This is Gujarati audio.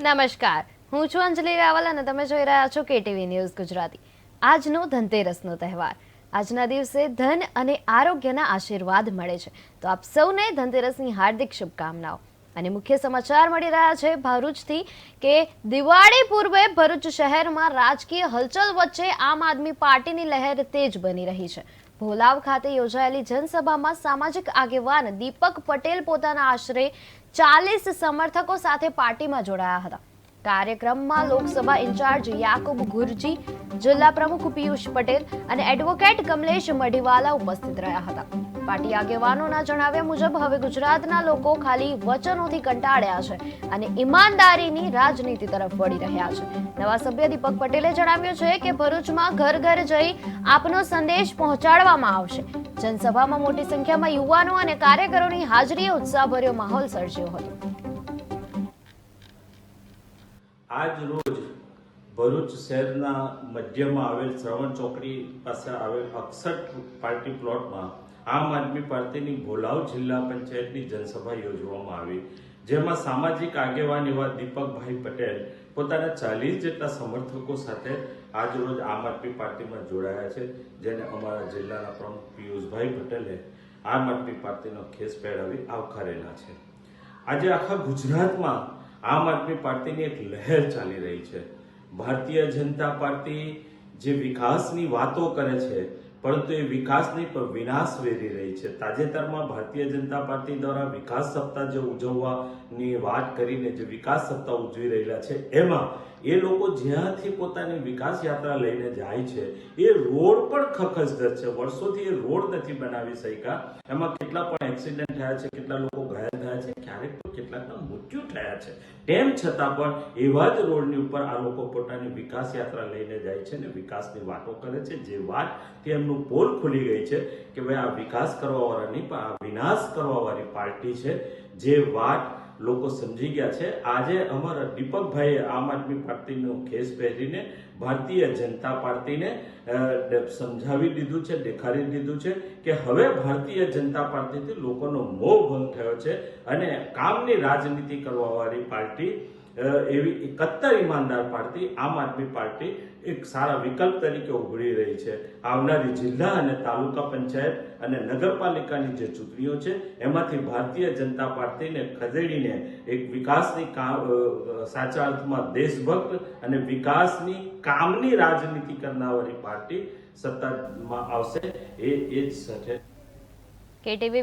નમસ્કાર. હું છું અંજલિ રાવલ અને તમે જોઈ રહ્યા છો કેટીવી ન્યૂઝ ગુજરાતી. આજનો ધનતેરસનો તહેવાર. આજના દિવસે ધન અને આરોગ્યના આશીર્વાદ મળે છે. તો આપ સૌને ધનતેરસની હાર્દિક શુભકામનાઓ. અને મુખ્ય સમાચાર મળી રહ્યા છે ભરૂચથી કે દિવાળી પૂર્વે ભરૂચ શહેરમાં રાજકીય હલચલ વચ્ચે આમ આદમી પાર્ટીની લહેર તેજ બની રહી છે. ભોલાવ ખાતે યોજાયેલી જનસભામાં સામાજિક આગેવાન દીપક પટેલ પોતાના આશરે ચાલીસ સમર્થકો સાથે પાર્ટીમાં જોડાયા હતા. કાર્યક્રમમાં લોકસભા ઇન્ચાર્જ યાકુબ ગુરજી, જિલ્લા પ્રમુખ પિયુષ પટેલ અને એડવોકેટ કમલેશ મઢીવાલા ઉપસ્થિત રહ્યા હતા. પાર્ટી આગેવાનોના જણાવ્યા મુજબ હવે ગુજરાતના લોકો ખાલી વચનોથી કંટાળ્યા છે અને ઈમાનદારીની રાજનીતિ તરફ વળી રહ્યા છે. નવા સભ્ય દીપક પટેલે જણાવ્યું છે કે ભરૂચમાં ઘર ઘર જઈ આપનો સંદેશ પહોંચાડવામાં આવશે. જનસભામાં મોટી સંખ્યામાં યુવાનો અને કાર્યકરોની હાજરીએ ઉત્સાહભર્યો માહોલ સર્જ્યો હતો. આજ રોજ ભરૂચ શહેરના મધ્યમાં આવેલ શ્રવણ ચોકડી પાસે આવેલ અક્ષટ પાર્ટી પ્લોટમાં આમ આદમી પાર્ટીની ભોલાવ જિલ્લા પંચાયતની જનસભા યોજવામાં આવી. જેમાં સામાજિક આગેવાન એવા દીપકભાઈ પટેલ પોતાના ચાલીસ જેટલા સમર્થકો સાથે આજરોજ આમ આદમી પાર્ટીમાં જોડાયા છે, જેને અમારા જિલ્લાના પ્રમુખ પિયુષભાઈ પટેલે આમ આદમી પાર્ટીનો ખેસ પહેરાવી આવકારેલા છે. આજે આખા ગુજરાતમાં આમ આદમી પાર્ટીની એક લહેર ચાલી રહી છે. ભારતીય જનતા પાર્ટી જે વિકાસની વાતો કરે છે પરંતુ એ વિકાસ નહીં, પણ વિનાશ વેરી રહી છે. તાજેતરમાં ભારતીય જનતા પાર્ટી દ્વારા વિકાસ સપ્તાહ જે ઉજવવાની વાત કરીને જે વિકાસ સપ્તાહ ઉજવી રહેલા છે, એમાં એ લોકો જ્યાંથી પોતાની વિકાસ યાત્રા લઈને જાય છે, એ રોડ પણ ખખસદર છે. વર્ષોથી એ રોડ નથી બનાવી શક્યા. એમાં કેટલા પણ એક્સિડન્ટ થયા છે, કેટલા લોકો ઘાયલ થયા છે, ક્યારેક તો કેટલાકના મૃત્યુ થયા છે. તેમ છતાં પણ એવા જ રોડની ઉપર આ લોકો પોતાની વિકાસ યાત્રા લઈને જાય છે ને વિકાસની વાતો કરે છે. જે વાત તેમનું પોલ ખુલી ગઈ છે કે ભાઈ આ વિકાસ કરવાવાળાની પણ આ વિનાશ કરવાવાળી પાર્ટી છે. જે વાત લોકો સમજી ગયા છે. આજે અમારા દીપકભાઈએ આમ આદમી પાર્ટીનો ખેસ પહેરીને ભારતીય જનતા પાર્ટીને સમજાવી દીધું છે, દેખાડી દીધું છે કે હવે ભારતીય જનતા પાર્ટીથી લોકોનો મોહ ભંગ થયો છે અને કામની રાજનીતિ કરવાવાળી પાર્ટી એવી કટ્ટર ઈમાનદાર પાર્ટી, આમ આદમી પાર્ટી એક સારા વિકલ્પ તરીકે ઉભરી રહી છે. આવનારી જિલ્લા અને તાલુકા પંચાયત અને નગરપાલિકાની જે ચૂંટણીઓ છે, એમાંથી ભારતીય જનતા પાર્ટીને ખદેડીને એક વિકાસની કામ સાચા અર્થમાં દેશભક્ત અને વિકાસની કામની રાજનીતિ કરનારી પાર્ટી સત્તામાં આવશે, એ એ જ સાથે. કેટીવી